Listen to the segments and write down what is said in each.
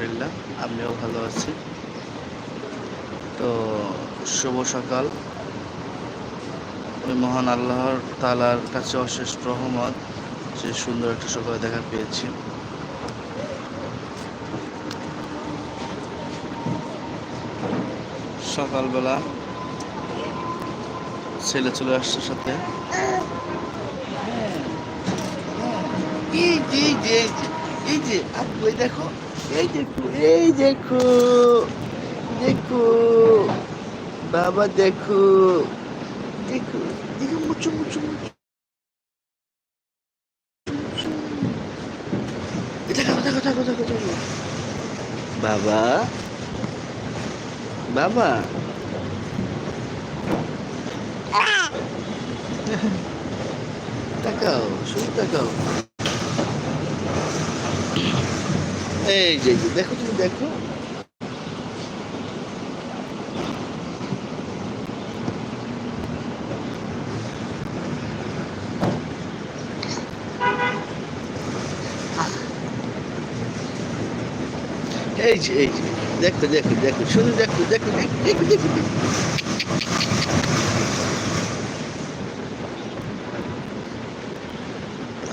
আলহামদুলিল্লাহ, আমিও ভালো আছি। তো শুভ সকাল। ওই মহান আল্লাহর তালার কাছে অশেষ রহমত, যে সুন্দর একটা সকালে দেখা পেয়েছি। সকালবেলা ছেলে চলে আসছে সাথে। এই যে এই যে এই যে এই যে, আপু দেখো। এই দেখো এই দেখো দেখো, বাবা দেখো দেখো দেখো, মুচু মুচু মুচু। বাবা বাবা। তাকাও, শুধু তাকাও। এই যে এই যে, দেখো তুমি দেখো এই যে এই যে দেখো দেখো দেখো শুধু দেখো দেখো দেখো দেখো দেখো দেখো।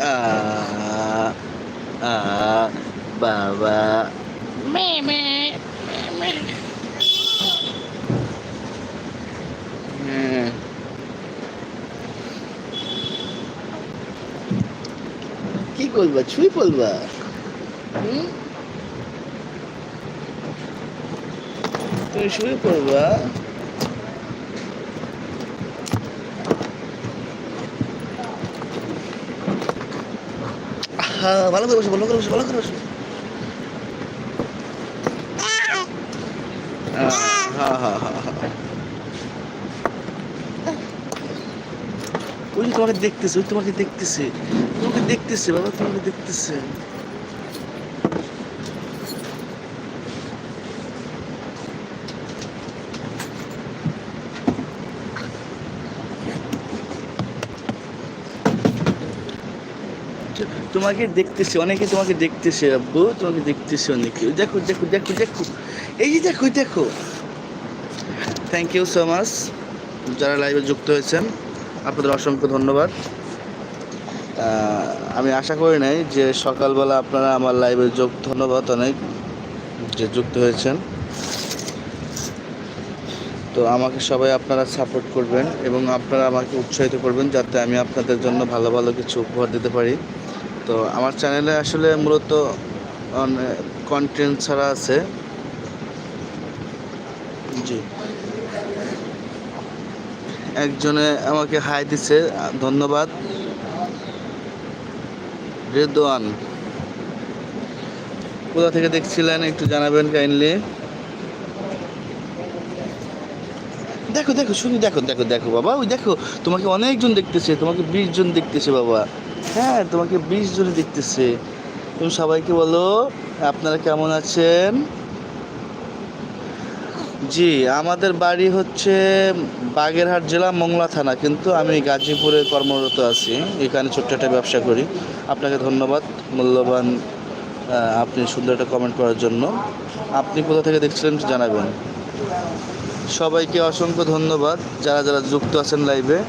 আ আ বাবা। মে মে মে কি করবা ছুঁই পড়বা তুমি শুয়ে পড়বা? ভালো করে বসো ভালো করে বসো ভালো করে বসো হ্যাঁ হ্যাঁ হ্যাঁ হ্যাঁ ওই তোমাকে দেখতেছে ওই তোমাকে দেখতেছে। তোমাকে দেখতেছে বাবা তোমাকে দেখতেছে। তোমাকে দেখতেছে, অনেকে তোমাকে দেখতেছে, আব্বু, তোমাকে দেখতেছে অনেকে। দেখো দেখো দেখো দেখো। এই যে দেখো দেখো। থ্যাংক ইউ সো মাচ যারা লাইভে যুক্ত হয়েছেন, আপনাদের অসংখ্য ধন্যবাদ। আমি আশা করি নাই যে সকালবেলা আপনারা আমার লাইভে যোগ, ধন্যবাদ অনেক যে যুক্ত হয়েছেন। তো আমাকে সবাই আপনারা সাপোর্ট করবেন এবং আপনারা আমাকে উৎসাহিত করবেন যাতে আমি আপনাদের জন্য ভালো ভালো কিছু উপহার দিতে পারি। তো আমার চ্যানেলে আসলে মূলত কন্টেন্ট ছাড়া আছে। জি। একজনে আমাকে হাই দিছে, ধন্যবাদ। রেদওয়ান কোথা থেকে দেখছিলেন একটু জানাবেন কাইন্ডলি দেখো দেখো, শুধু দেখো দেখো দেখো, বাবা, ওই দেখো, তোমাকে অনেকজন দেখতেছে, তোমাকে বিশ জন দেখতেছে, বাবা। হ্যাঁ তোমাকে বিশ জনে দেখতেছে। তুমি সবাইকে বলো, আপনারা কেমন আছেন? জি, আমাদের বাড়ি হচ্ছে বাগেরহাট জেলা মংলা থানা, কিন্তু আমি গাজীপুরে কর্মরত আছি। এখানে ছোট্ট একটা ব্যবসা করি। আপনাকে ধন্যবাদ, মূল্যবান আপনি সুন্দর একটা কমেন্ট করার জন্য। আপনি কোথা থেকে দেখছিলেন জানাবেন। সবাইকে অসংখ্য ধন্যবাদ, যারা যারা যুক্ত আছেন লাইভে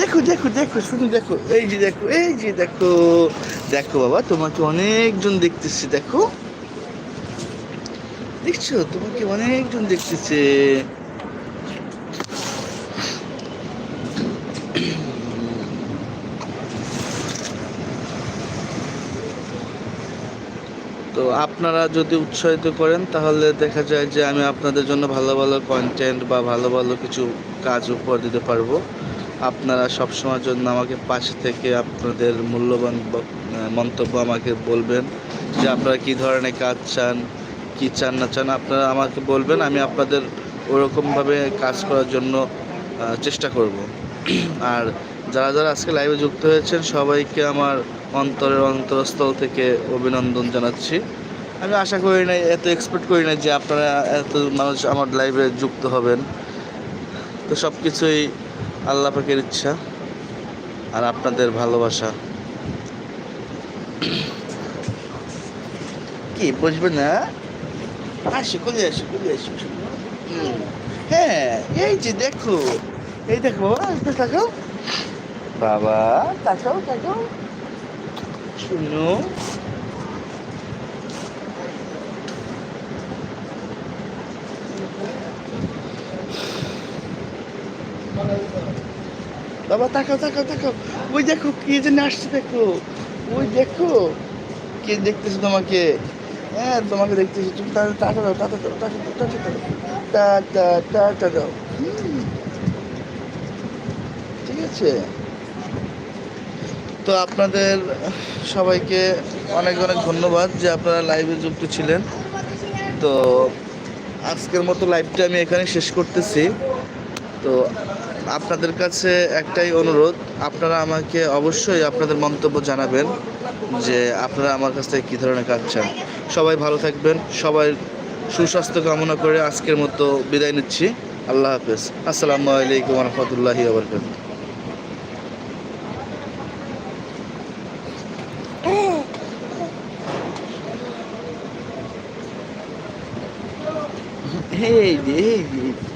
দেখো দেখো দেখো, শুধু দেখো, এই যে দেখো, এই যে দেখো দেখো বাবা, তোমাকে অনেকজন দেখতেছে, দেখো। দেখছ? তোমাকে অনেকজন দেখতেছে। তো আপনারা যদি উৎসাহিত করেন, তাহলে দেখা যায় যে আমি আপনাদের জন্য ভালো ভালো কন্টেন্ট বা ভালো ভালো কিছু কাজ উপহার দিতে পারব। আপনারা সবসময়ের জন্য আমাকে পাশে থেকে আপনাদের মূল্যবান মন্তব্য আমাকে বলবেন যে আপনারা কী ধরনের কাজ চান, কী চান না চান আপনারা আমাকে বলবেন, আমি আপনাদের ওরকমভাবে কাজ করার জন্য চেষ্টা করব। আর যারা যারা আজকে লাইভে যুক্ত হয়েছেন, সবাইকে আমার অন্তরের অন্তরস্থল থেকে অভিনন্দন জানাচ্ছি। আমি আশা করি না এত এক্সপেক্ট করি না যে আপনারা এত মানুষ আমার লাইভে যুক্ত হবেন। তো সব কিছুই আল্লাহ পাকের ইচ্ছা আর আপনাদের ভালোবাসা। কি বসবে না? আসো, কোলে আসো কোলে আসো। হ্যাঁ এই যে দেখো, এই দেখো তাকাও বাবা, তাকাও তাকাও। শুনো। বাবা, তাকাও তাকাও তাকাও। ওই দেখো, কে যেন আসছে দেখো। ওই দেখো। কে দেখতেছে তোমাকে? হ্যাঁ তোমাকে দেখতেছি। তুমি তাহলে টাটা দাও টাটা দাও টাটা দাও টাটা দাও। টাটা টাটা দাও। ঠিক আছে। তো আপনাদের সবাইকে অনেক অনেক ধন্যবাদ যে আপনারা লাইভে যুক্ত ছিলেন। তো আজকের মতো লাইভটা আমি এখানে শেষ করতেছি। তো আপনাদের কাছে একটাই অনুরোধ, আপনারা আমাকে অবশ্যই আপনাদের মন্তব্য জানাবেন যে আপনারা আমার কাছ থেকে কী ধরনের কাজ চান। সবাই ভালো থাকবেন, সবাই সুস্বাস্থ্য কামনা করে আজকের মতো বিদায় নিচ্ছি। আল্লাহ হাফেজ। আসসালামু আলাইকুম রহমতুল্লাহি আবরকাত যে এই যে